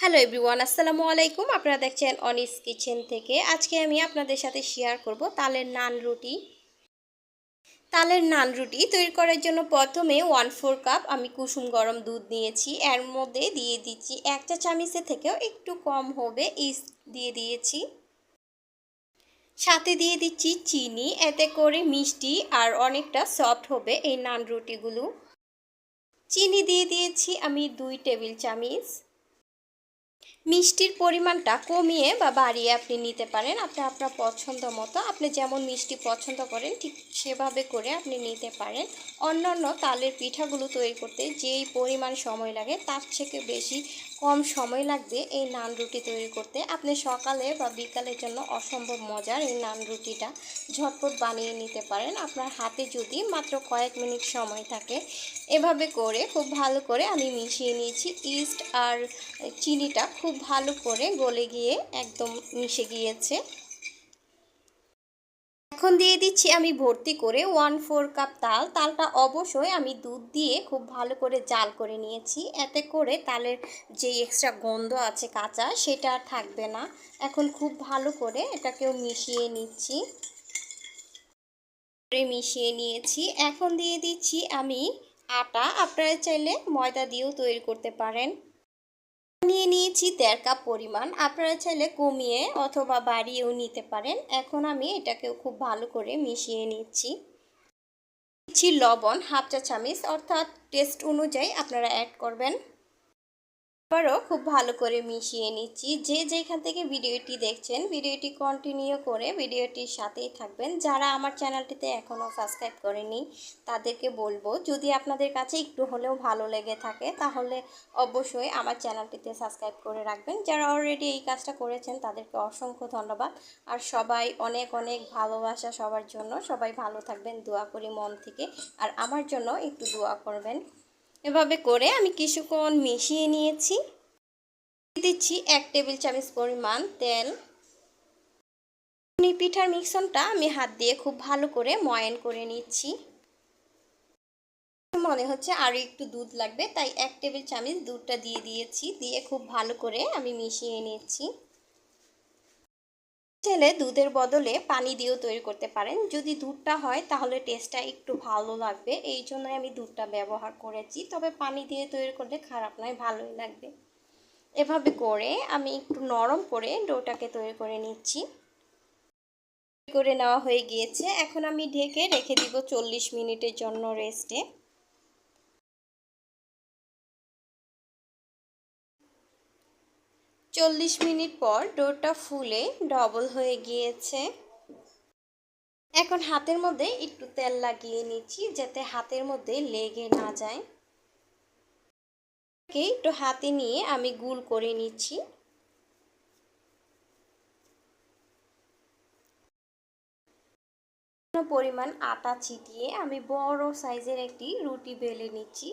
Hello everyone, আসসালামু আলাইকুম। আপনারা দেখছেন অনিস কিচেন থেকে। আজকে আমি আপনাদের সাথে শেয়ার করব তালের নান রুটি। তালের নান রুটি তৈরি করার জন্য প্রথমে ওয়ান ফোর কাপ আমি কুসুম গরম দুধ নিয়েছি। এর মধ্যে দিয়ে দিচ্ছি এক চা চামিচের থেকেও একটু কম হবে ইস্ট দিয়ে দিয়েছি। সাথে দিয়ে দিচ্ছি চিনি, এতে করে মিষ্টি আর অনেকটা সফট হবে এই নান রুটিগুলো। চিনি দিয়ে দিয়েছি আমি দুই টেবিল চামিচ। মিষ্টির পরিমাণটা কমিয়ে বা বাড়িয়ে আপনি নিতে পারেন। আপনি আপনার পছন্দ মতো, আপনি যেমন মিষ্টি পছন্দ করেন, ঠিক সেভাবে করে আপনি নিতে পারেন। অন্যান্য তালের পিঠাগুলো তৈরি করতে যেই পরিমাণ সময় লাগে, তার থেকে বেশি কম সময় লাগবে এই নান রুটি তৈরি করতে। আপনি সকালে বা বিকালের জন্য অসম্ভব মজার এই নান রুটিটা ঝটপট বানিয়ে নিতে পারেন। আপনার হাতে যদি মাত্র কয়েক মিনিট সময় থাকে, এভাবে করে খুব ভালো করে আমি মিশিয়ে নিয়েছি। ইস্ট আর চিনিটা খুব ভালো করে গলে গিয়ে একদম মিশে গিয়েছে। এখন দিয়ে দিচ্ছি আমি ভর্তি করে ওয়ান ফোর কাপ তাল। তালটা অবশ্যই আমি দুধ দিয়ে খুব ভালো করে জাল করে নিয়েছি। এতে করে তালের যে এক্সট্রা গন্ধ আছে কাঁচা সেটা আর থাকবে না। এখন খুব ভালো করে এটাকেও মিশিয়ে নিচ্ছি। মিশিয়ে নিয়েছি। এখন দিয়ে দিচ্ছি আমি আটা। আপনারা চাইলে ময়দা দিয়েও তৈরি করতে পারেন। নিয়ে নিয়েছি দেড় কাপ পরিমাণ। আপনারা চাইলে কমিয়ে অথবা বাড়িয়েও নিতে পারেন। এখন আমি এটাকেও খুব ভালো করে মিশিয়ে নিচ্ছি। দিচ্ছি লবণ, হাফ চা চামিচ অর্থাৎ টেস্ট অনুযায়ী আপনারা অ্যাড করবেন। আবারও খুব ভালো করে মিশিয়ে নিচ্ছি। যে যেখান থেকে ভিডিওটি দেখছেন, ভিডিওটি কন্টিনিউ করে ভিডিওটির সাথেই থাকবেন। যারা আমার চ্যানেলটিতে এখনও সাবস্ক্রাইব করেনি, তাদেরকে বলব, যদি আপনাদের কাছে একটু হলেও ভালো লেগে থাকে, তাহলে অবশ্যই আমার চ্যানেলটিতে সাবস্ক্রাইব করে রাখবেন। যারা অলরেডি এই কাজটা করেছেন, তাদেরকে অসংখ্য ধন্যবাদ। আর সবাই অনেক অনেক ভালোবাসা সবার জন্য। সবাই ভালো থাকবেন, দোয়া করি মন থেকে। আর আমার জন্য একটু দোয়া করবেন। এভাবে করে আমি কিছুক্ষণ মিশিয়ে নিয়েছি। দিচ্ছি এক টেবিল চামচ পরিমাণ তেল। পিঠার মিক্সনটা আমি হাত দিয়ে খুব ভালো করে ময়ন করে নিচ্ছি। মনে হচ্ছে আরও একটু দুধ লাগবে, তাই এক টেবিল চামচ দুধটা দিয়ে দিয়েছি, দিয়ে খুব ভালো করে আমি মিশিয়ে নিচ্ছি। চাইলে দুধের বদলে পানি দিয়েও তৈরি করতে পারেন। যদি দুধটা হয়, তাহলে টেস্টটা একটু ভালো লাগবে। এই জন্যই আমি দুধটা ব্যবহার করেছি। তবে পানি দিয়ে তৈরি করলে খারাপ নয়, ভালোই লাগবে। এভাবে করে আমি একটু নরম করে ডোটাকে তৈরি করে নিচ্ছি। করে নেওয়া হয়ে গিয়েছে। এখন আমি ঢেকে রেখে দিব চল্লিশ মিনিটের জন্য রেস্টে চল্লিশ মিনিট পর ডোরটা ফুলে ডবল হয়ে গিয়েছে। এখন হাতের মধ্যে একটু তেল লাগিয়ে নিচ্ছি যাতে হাতের মধ্যে লেগে না যায়। একটু হাতে নিয়ে আমি গুল করে নিচ্ছি। পরিমাণ আটা ছিটিয়ে আমি বড় সাইজের একটি রুটি বেলে নিচ্ছি।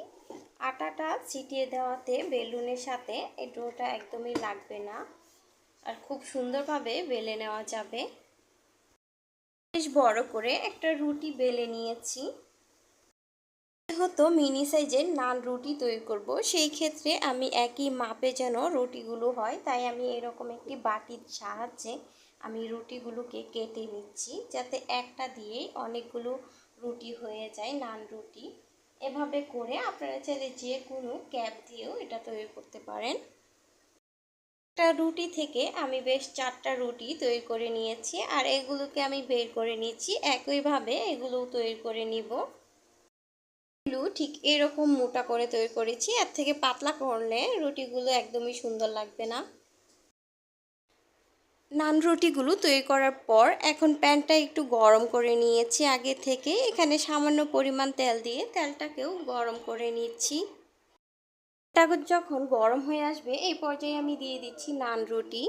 আটাটা ছিটিয়ে দেওয়াতে বেলুনের সাথে এই ডোটা একদমই লাগবে না আর খুব সুন্দরভাবে বেলে নেওয়া যাবে। বেশ বড় করে একটা রুটি বেলে নিয়েছি। যেহেতু মিনি সাইজের নান রুটি তৈরি করব। সেই ক্ষেত্রে আমি একই মাপে যেন রুটিগুলো হয়, তাই আমি এরকম একটি বাটির সাহায্যে আমি রুটিগুলোকে কেটে নিচ্ছি, যাতে একটা দিয়েই অনেকগুলো রুটি হয়ে যায়, নান রুটি। এভাবে করে আপনারা চাইলে যে কোনো ক্যাপ দিয়েও এটা তৈরি করতে পারেন। একটা রুটি থেকে আমি বেশ চারটা রুটি তৈরি করে নিয়েছি, আর এগুলোকে আমি বের করে নিচ্ছি। একইভাবে এগুলোও তৈরি করে নিব। ঠিক এরকম মোটা করে তৈরি করেছি। এর থেকে পাতলা করলে রুটিগুলো একদমই সুন্দর লাগবে না। নান রুটিগুলো তৈরি করার পর এখন প্যানটা একটু গরম করে নিয়েছি আগে থেকে। এখানে সামান্য পরিমাণ তেল দিয়ে তেলটাকেও গরম করে নিচ্ছি। যখন গরম হয়ে আসবে, এই পর্যায়ে আমি দিয়ে দিচ্ছি নান রুটি।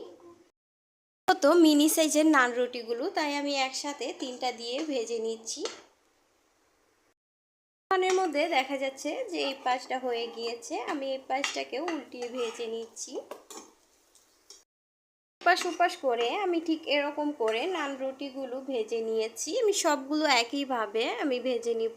তো মিনি সাইজের নান রুটিগুলো, তাই আমি একসাথে তিনটা দিয়ে ভেজে নিচ্ছি। পানের মধ্যে দেখা যাচ্ছে যে এই পাশটা হয়ে গিয়েছে। আমি এই পাশটাকেও উল্টিয়ে ভেজে নিচ্ছি। উপাস উপাস করে আমি ঠিক এরকম করে নান রুটিগুলো ভেজে নিয়েছি। আমি সবগুলো একইভাবে আমি ভেজে নিব।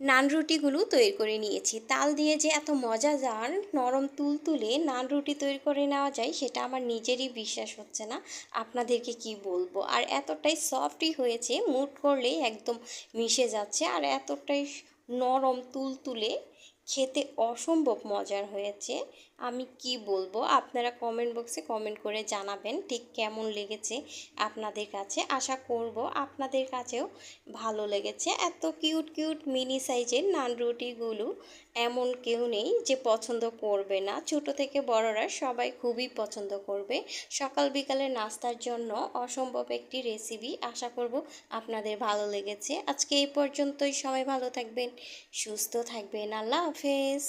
নান রুটিগুলো তৈরি করে নিয়েছি। তাল দিয়ে যে এত মজাদার নরম তুল তুলে নান রুটি তৈরি করে নেওয়া যায়, সেটা আমার নিজেরই বিশ্বাস হচ্ছে না। আপনাদেরকে কি বলব? আর এতটাই সফটই হয়েছে মুট করলেই একদম মিশে যাচ্ছে। আর এতটাই নরম তুলতুলে খেতে অসম্ভব মজার হয়েছে। আমি কি বলব? আপনারা কমেন্ট বক্সে কমেন্ট করে জানাবেন ঠিক কেমন লেগেছে আপনাদের কাছে। আশা করব আপনাদের কাছেও ভালো লেগেছে। এত কিউট কিউট মিনি সাইজের নান রুটিগুলো এমন কেউ নেই যে পছন্দ করবে না। ছোট থেকে বড়রা সবাই খুবই পছন্দ করবে। সকাল বিকালে নাস্তার জন্য অসম্ভব একটি রেসিপি আশা করব আপনাদের ভালো লেগেছে। আজকে এই পর্যন্তই। সবাই ভালো থাকবেন, সুস্থ থাকবেন। আল্লাহ হাফেজ